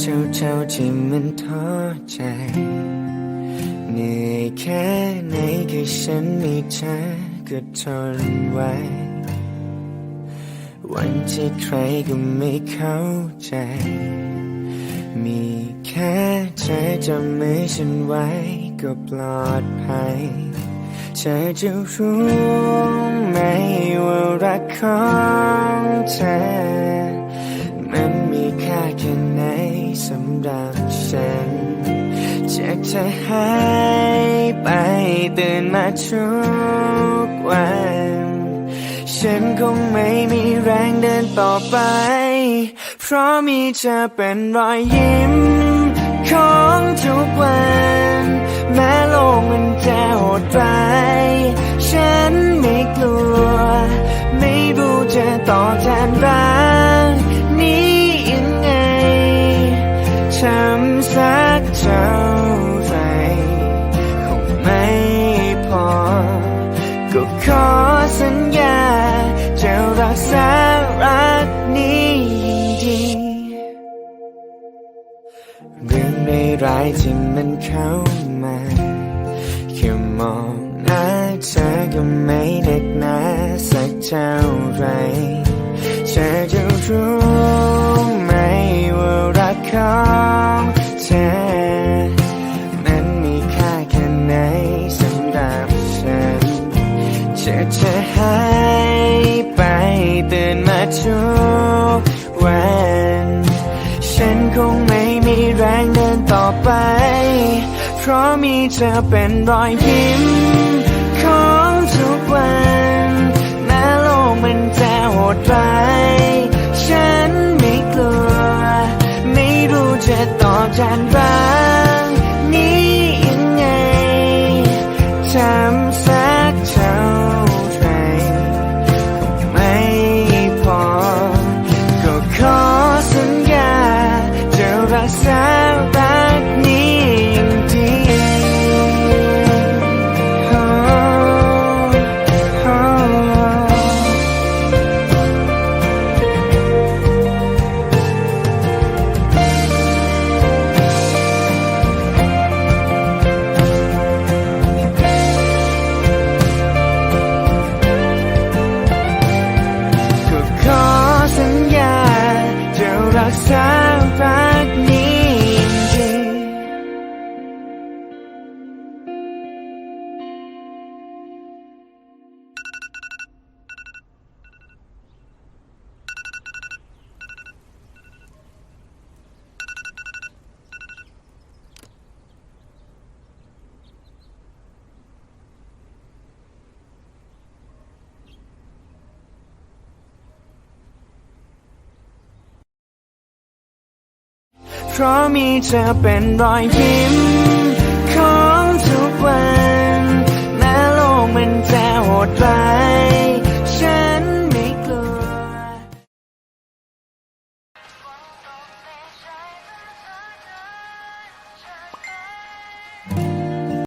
เจ้าเจ้าที่มันท้อใจ เหนื่อยแค่ไหนแค่ฉันมีเธอก็ทนไว้ วันที่ใครก็ไม่เข้าใจ มีแค่เธอจะมือฉันไว้ก็ปลอดภัยเธอจะรู้ไหมว่ารักของเธอ ฉันจากเธอหายไปตื่นมาทุกวัน ฉันคงไม่มีแรงเดินต่อไป เพราะมีเธอเป็นรอยยิ้มของทุกวัน แม้โลกมันจะโหดร้าย ฉันไม่กลัว ไม่รู้จะตอบแทนรัก ก็ขอสัญญา จะรักษารักนี้ยิ่งดีเรื่องร้ายที่มันเข้ามาแค่มองหน้าเธอก็ไม่เด็กหนาสักเท่าไหรเธอจะ วันฉันคงไม่มีแรงเดินต่อไป เพราะมีเธอเป็นรอยยิ้มของทุกวันแม้โลกมันจะโหดร้ายฉันไม่กลัว ไม่รู้จะตอบแทนรั เพราะมีเธอเป็นรอยยิ้มของทุกวัน